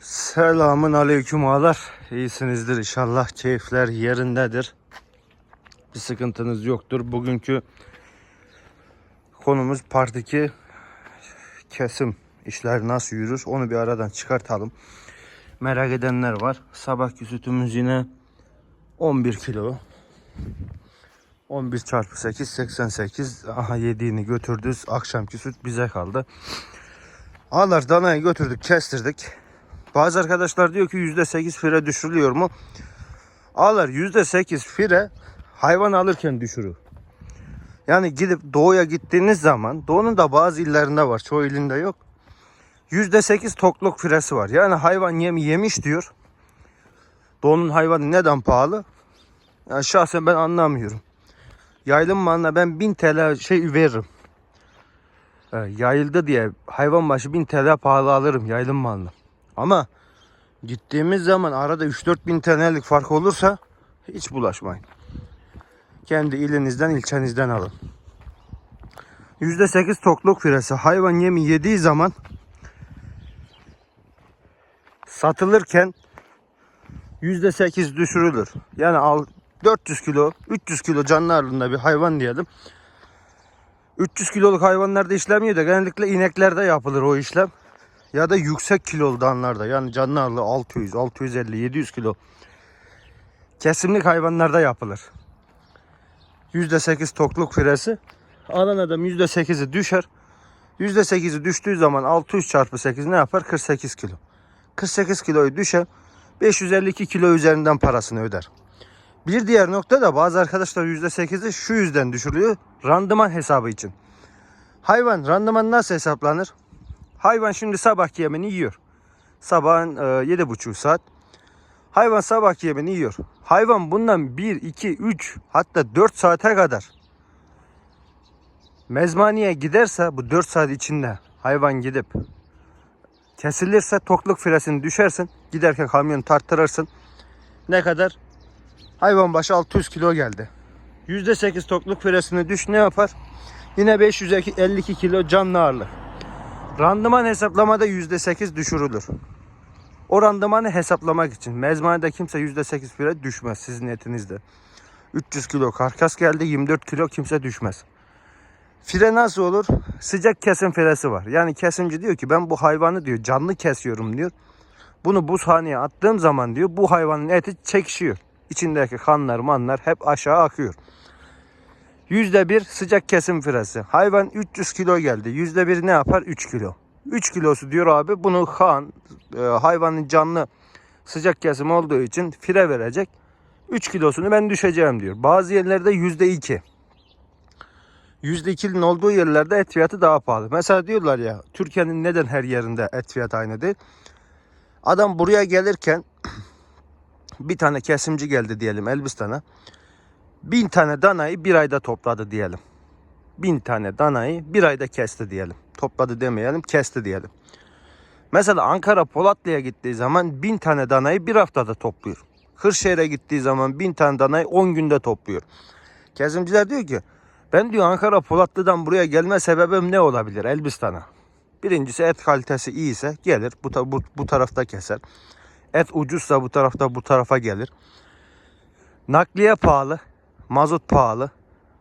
Selamun aleyküm ağalar. İyisinizdir inşallah. Keyifler yerindedir. Bir sıkıntınız yoktur. Bugünkü konumuz part 2 kesim işler nasıl yürür onu bir aradan çıkartalım. Merak edenler var. Sabahki sütümüz yine 11 kilo. 11 çarpı 8 88. Aha yediğini götürdük. Akşamki süt bize kaldı. Ağlar danayı götürdük kestirdik. Bazı arkadaşlar diyor ki %8 fire düşürülüyor mu? Ağlar %8 fire hayvan alırken düşürür. Yani gidip doğuya gittiğiniz zaman doğunun da bazı illerinde var. Çoğu ilinde yok. %8 tokluk firesi var. Yani hayvan yemi yemiş diyor. Doğunun hayvanı neden pahalı? Yani şahsen ben anlamıyorum. Yaylım malına ben 1000 TL şey veririm. Ee, yayıldı diye hayvan başı 1000 TL pahalı alırım yaylım malını. Ama gittiğimiz zaman arada 3-4 bin TL'lik fark olursa hiç bulaşmayın. Kendi ilinizden, ilçenizden alın. %8 tokluk firesi hayvan yemi yediği zaman satılırken %8 düşürülür. Yani al 400 kilo, 300 kilo canlı ağırlığında bir hayvan diyelim. 300 kiloluk hayvanlarda işlemiyor da genellikle ineklerde yapılır o işlem. Ya da yüksek kilolu danlarda yani canlı ağırlığı 600, 650, 700 kilo kesimlik hayvanlarda yapılır. %8 tokluk firesi. Alan adam %8'i düşer. %8'i düştüğü zaman 600 çarpı 8 ne yapar? 48 kilo. 48 kiloyu düşer. 552 kilo üzerinden parasını öder. Bir diğer nokta da bazı arkadaşlar %8'i şu yüzden düşürüyor. Randıman hesabı için. Hayvan randıman nasıl hesaplanır? Hayvan şimdi sabah yemini yiyor. Sabahın e, 7.30 saat. Hayvan sabah yemini yiyor. Hayvan bundan 1, 2, 3 hatta 4 saate kadar mezmaniye giderse bu 4 saat içinde hayvan gidip kesilirse tokluk firesini düşersin. Giderken kamyonu tarttırırsın. Ne kadar? Hayvan başı 600 kilo geldi. %8 tokluk firesini düş ne yapar? Yine 552 kilo canlı ağırlık. Randıman hesaplamada %8 düşürülür. O randımanı hesaplamak için mezmanede kimse %8 fire düşmez sizin etinizde. 300 kilo karkas geldi 24 kilo kimse düşmez. Fire nasıl olur? Sıcak kesim firesi var. Yani kesimci diyor ki ben bu hayvanı diyor canlı kesiyorum diyor. Bunu buzhaneye attığım zaman diyor bu hayvanın eti çekişiyor. İçindeki kanlar manlar hep aşağı akıyor. Yüzde bir sıcak kesim firesi. Hayvan 300 kilo geldi. Yüzde bir ne yapar? 3 kilo. 3 kilosu diyor abi bunu kan e, hayvanın canlı sıcak kesim olduğu için fire verecek. 3 kilosunu ben düşeceğim diyor. Bazı yerlerde yüzde iki. Yüzde ikinin olduğu yerlerde et fiyatı daha pahalı. Mesela diyorlar ya Türkiye'nin neden her yerinde et fiyatı aynı değil? Adam buraya gelirken bir tane kesimci geldi diyelim Elbistan'a. Bin tane danayı bir ayda topladı diyelim. Bin tane danayı bir ayda kesti diyelim. Topladı demeyelim kesti diyelim. Mesela Ankara Polatlı'ya gittiği zaman bin tane danayı bir haftada topluyor. Kırşehir'e gittiği zaman bin tane danayı 10 günde topluyor. Kesimciler diyor ki ben diyor Ankara Polatlı'dan buraya gelme sebebim ne olabilir Elbistan'a? Birincisi et kalitesi iyiyse gelir bu, bu, bu tarafta keser. Et ucuzsa bu tarafta bu tarafa gelir. Nakliye pahalı. Mazot pahalı.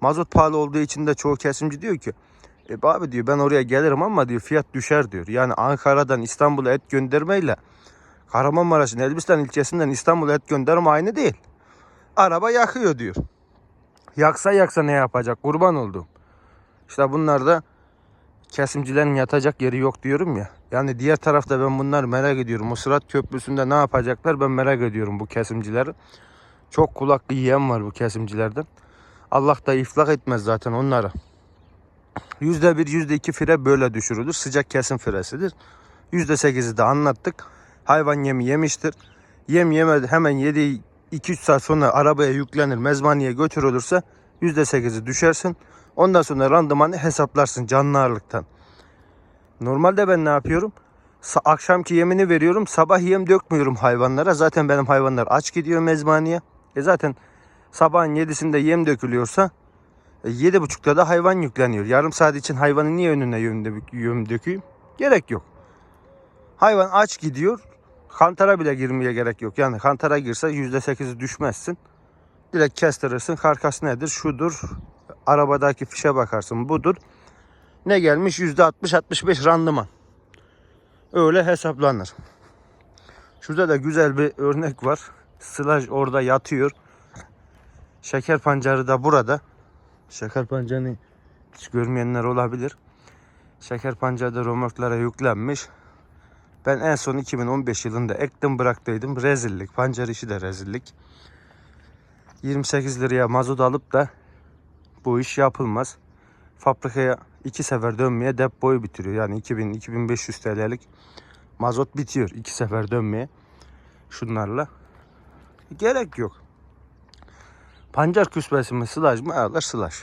Mazot pahalı olduğu için de çoğu kesimci diyor ki e abi diyor ben oraya gelirim ama diyor fiyat düşer diyor. Yani Ankara'dan İstanbul'a et göndermeyle Kahramanmaraş'ın Elbistan ilçesinden İstanbul'a et gönderme aynı değil. Araba yakıyor diyor. Yaksa yaksa ne yapacak kurban oldum. İşte bunlar da kesimcilerin yatacak yeri yok diyorum ya. Yani diğer tarafta ben bunları merak ediyorum. O Köprüsü'nde ne yapacaklar ben merak ediyorum bu kesimcileri. Çok kulaklı yiyen var bu kesimcilerden. Allah da iflah etmez zaten onları. Yüzde bir, yüzde iki fire böyle düşürülür. Sıcak kesim firesidir. Yüzde sekizi de anlattık. Hayvan yemi yemiştir. Yem yemedi hemen yediği 2-3 saat sonra arabaya yüklenir, mezmaniye götürülürse yüzde sekizi düşersin. Ondan sonra randımanı hesaplarsın canlı ağırlıktan. Normalde ben ne yapıyorum? Akşamki yemini veriyorum. Sabah yem dökmüyorum hayvanlara. Zaten benim hayvanlar aç gidiyor mezmaniye. E zaten sabahın yedisinde yem dökülüyorsa e, yedi buçukta da hayvan yükleniyor. Yarım saat için hayvanı niye önüne yem, dö- yem dökeyim? Gerek yok. Hayvan aç gidiyor. Kantara bile girmeye gerek yok. Yani kantara girse %8'i düşmezsin. Direkt kestirirsin. Karkas nedir? Şudur. Arabadaki fişe bakarsın. Budur. Ne gelmiş? %60-65 randıman. Öyle hesaplanır. Şurada da güzel bir örnek var. Sılaj orada yatıyor. Şeker pancarı da burada. Şeker pancarını hiç görmeyenler olabilir. Şeker pancarı da romorklara yüklenmiş. Ben en son 2015 yılında ektim bıraktıydım. Rezillik. Pancar işi de rezillik. 28 liraya mazot alıp da bu iş yapılmaz. Fabrikaya iki sefer dönmeye depoyu bitiriyor. Yani 2000-2500 TL'lik mazot bitiyor iki sefer dönmeye. Şunlarla. Gerek yok. Pancar küspesi mi sılaj mı? Alır sılaj.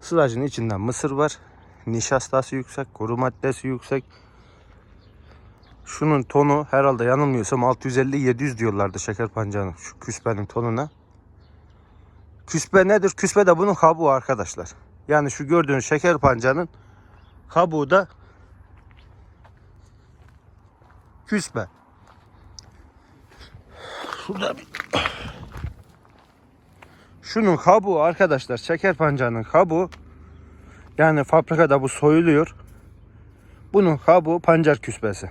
Sılajın içinden mısır var. Nişastası yüksek, kuru maddesi yüksek. Şunun tonu herhalde yanılmıyorsam 650-700 diyorlardı şeker pancarının şu küspenin tonuna. Küspe nedir? Küspe de bunun kabuğu arkadaşlar. Yani şu gördüğünüz şeker pancarının kabuğu da küspe. Şurada bir... Şunun kabuğu arkadaşlar şeker pancarının kabuğu yani fabrikada bu soyuluyor. Bunun kabuğu pancar küspesi.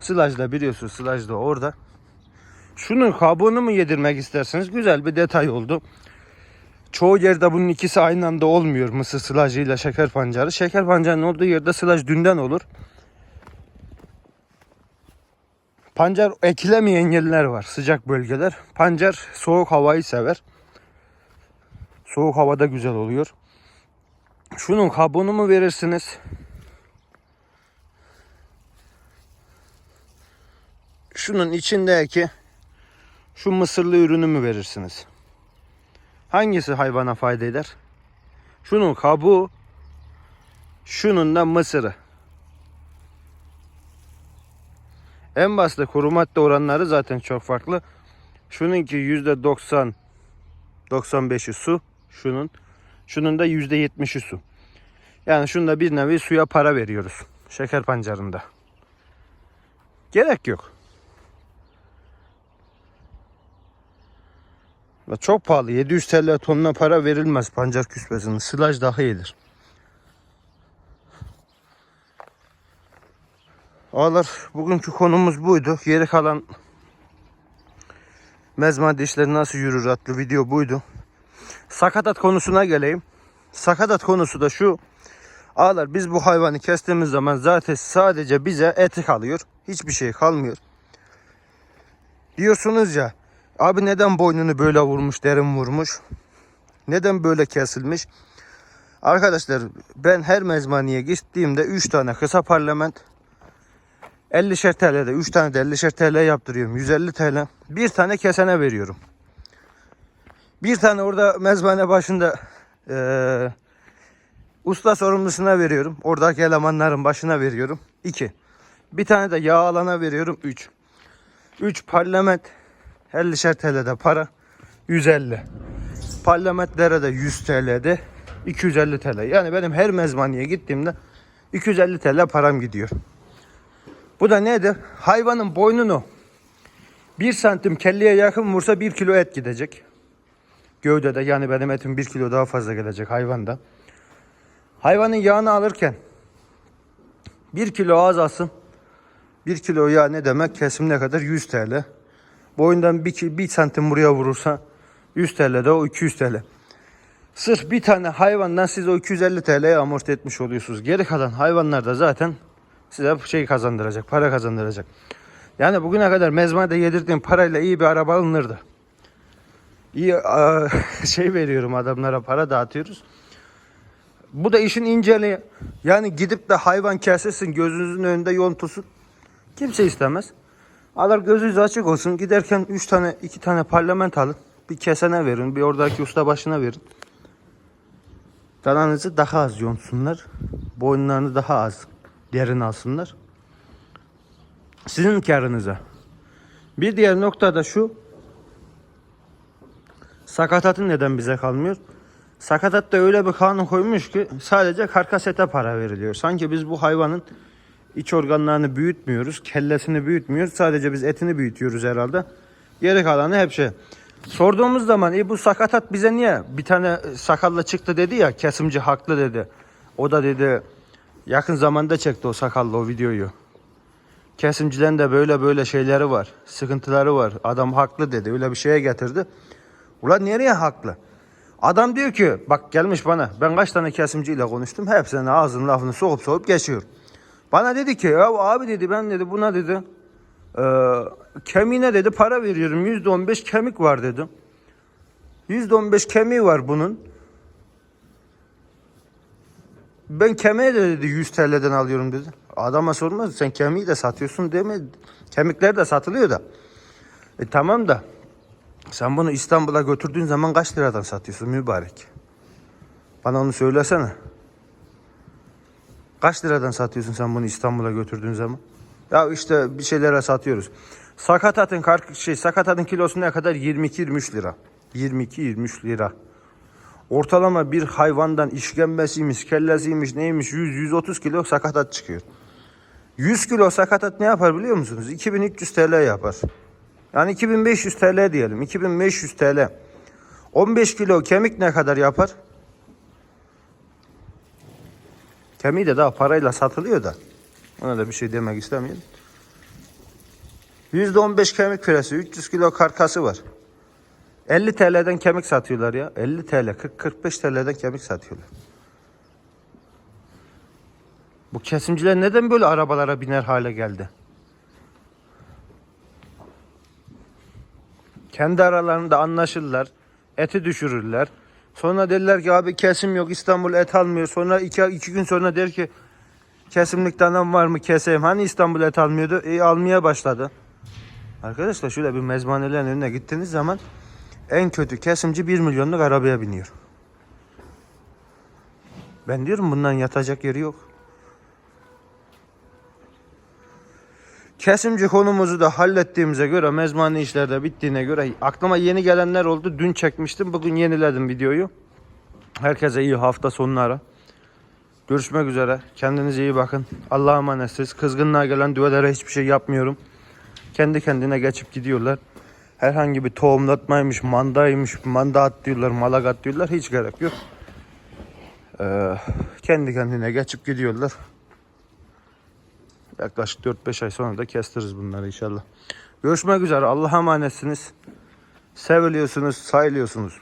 Sılajda biliyorsunuz sılajda orada. Şunun kabuğunu mu yedirmek isterseniz güzel bir detay oldu. Çoğu yerde bunun ikisi aynı anda olmuyor. Mısır sılajıyla şeker pancarı. Şeker pancarının olduğu yerde sılaj dünden olur. Pancar ekilemeyen yerler var. Sıcak bölgeler. Pancar soğuk havayı sever. Soğuk havada güzel oluyor. Şunun kabuğunu mu verirsiniz? Şunun içindeki şu mısırlı ürünü mü verirsiniz? Hangisi hayvana fayda eder? Şunun kabuğu, şunun da mısırı. En basit kuru madde oranları zaten çok farklı. Şununki %90 95'i su, şunun. Şunun da %70'i su. Yani şunda bir nevi suya para veriyoruz. Şeker pancarında. Gerek yok. Çok pahalı. 700 TL tonuna para verilmez pancar küspesinin. Sılaj daha iyidir. Ağlar bugünkü konumuz buydu. Geri kalan mezma dişleri nasıl yürür adlı video buydu. Sakatat konusuna geleyim. Sakatat konusu da şu. Ağlar biz bu hayvanı kestiğimiz zaman zaten sadece bize eti kalıyor. Hiçbir şey kalmıyor. Diyorsunuz ya abi neden boynunu böyle vurmuş derin vurmuş. Neden böyle kesilmiş. Arkadaşlar ben her mezmaniye gittiğimde 3 tane kısa parlament 50'şer TL'de 3 tane de 50'şer TL yaptırıyorum. 150 TL. Bir tane kesene veriyorum. Bir tane orada mezbane başında eee, usta sorumlusuna veriyorum. Oradaki elemanların başına veriyorum. 2. Bir tane de yağ alana veriyorum. 3. 3 parlament 50'şer TL'de para. 150. Parlamentlere de 100 TL'de 250 TL. Yani benim her mezbaniye gittiğimde 250 TL param gidiyor. Bu da nedir? Hayvanın boynunu 1 santim kelleye yakın vursa 1 kilo et gidecek. Gövdede yani benim etim 1 kilo daha fazla gelecek hayvanda. Hayvanın yağını alırken 1 kilo az alsın. 1 kilo yağ ne demek? Kesim ne kadar? 100 TL. Boyundan 1, 1 santim buraya vurursa 100 TL de o 200 TL. Sırf bir tane hayvandan siz o 250 TL'yi amorti etmiş oluyorsunuz. Geri kalan hayvanlar da zaten size şey kazandıracak, para kazandıracak. Yani bugüne kadar mezmanede yedirdiğim parayla iyi bir araba alınırdı. İyi aa, şey veriyorum adamlara para dağıtıyoruz. Bu da işin inceliği. Yani gidip de hayvan kesesin gözünüzün önünde yontulsun. Kimse istemez. Alır gözünüz açık olsun. Giderken 3 tane 2 tane parlament alın. Bir kesene verin. Bir oradaki usta başına verin. Dananızı daha az yontsunlar. Boyunlarını daha az derin alsınlar. Sizin karınıza. Bir diğer nokta da şu. Sakatatın neden bize kalmıyor? Sakatat da öyle bir kanun koymuş ki sadece karkas ete para veriliyor. Sanki biz bu hayvanın İç organlarını büyütmüyoruz. Kellesini büyütmüyoruz. Sadece biz etini büyütüyoruz herhalde. Geri kalanı hep şey. Sorduğumuz zaman e bu sakatat bize niye? Bir tane sakalla çıktı dedi ya kesimci haklı dedi. O da dedi yakın zamanda çekti o sakallı o videoyu. Kesimcilerin de böyle böyle şeyleri var. Sıkıntıları var. Adam haklı dedi. Öyle bir şeye getirdi. Ulan nereye haklı? Adam diyor ki bak gelmiş bana. Ben kaç tane kesimciyle konuştum. Hepsinin ağzının lafını sokup sokup geçiyor. Bana dedi ki ya abi dedi ben dedi buna dedi e, kemiğine dedi para veriyorum. Yüzde on beş kemik var dedim. Yüzde on beş kemiği var bunun. Ben kemiği de dedi 100 TL'den alıyorum dedi. Adama sormaz sen kemiği de satıyorsun değil mi? Kemikler de satılıyor da. E tamam da sen bunu İstanbul'a götürdüğün zaman kaç liradan satıyorsun mübarek? Bana onu söylesene. Kaç liradan satıyorsun sen bunu İstanbul'a götürdüğün zaman? Ya işte bir şeylere satıyoruz. Sakatatın şey sakatatın kilosu ne kadar? 22-23 lira. 22-23 lira. Ortalama bir hayvandan işkembesiymiş, kellesiymiş, neymiş 100-130 kilo sakatat çıkıyor. 100 kilo sakatat ne yapar biliyor musunuz? 2300 TL yapar. Yani 2500 TL diyelim. 2500 TL. 15 kilo kemik ne kadar yapar? Kemiği de daha parayla satılıyor da. Ona da bir şey demek istemiyorum. %15 kemik püresi, 300 kilo karkası var. 50 TL'den kemik satıyorlar ya. 50 TL, 40-45 TL'den kemik satıyorlar. Bu kesimciler neden böyle arabalara biner hale geldi? Kendi aralarında anlaşırlar. Eti düşürürler. Sonra derler ki abi kesim yok İstanbul et almıyor. Sonra iki, iki gün sonra der ki kesimlik danam var mı keseyim. Hani İstanbul et almıyordu? E almaya başladı. Arkadaşlar şöyle bir mezbanelerin önüne gittiğiniz zaman en kötü kesimci 1 milyonluk arabaya biniyor. Ben diyorum bundan yatacak yeri yok. Kesimci konumuzu da hallettiğimize göre, mezmani işler de bittiğine göre aklıma yeni gelenler oldu. Dün çekmiştim, bugün yeniledim videoyu. Herkese iyi hafta sonları. Görüşmek üzere. Kendinize iyi bakın. Allah'a emanetsiniz. Kızgınlığa gelen düvelere hiçbir şey yapmıyorum. Kendi kendine geçip gidiyorlar. Herhangi bir tohumlatmaymış, mandaymış, manda at diyorlar, malak at diyorlar. Hiç gerek yok. Ee, kendi kendine geçip gidiyorlar. Yaklaşık 4-5 ay sonra da kestiririz bunları inşallah. Görüşmek üzere. Allah'a emanetsiniz. Seviliyorsunuz, sayılıyorsunuz.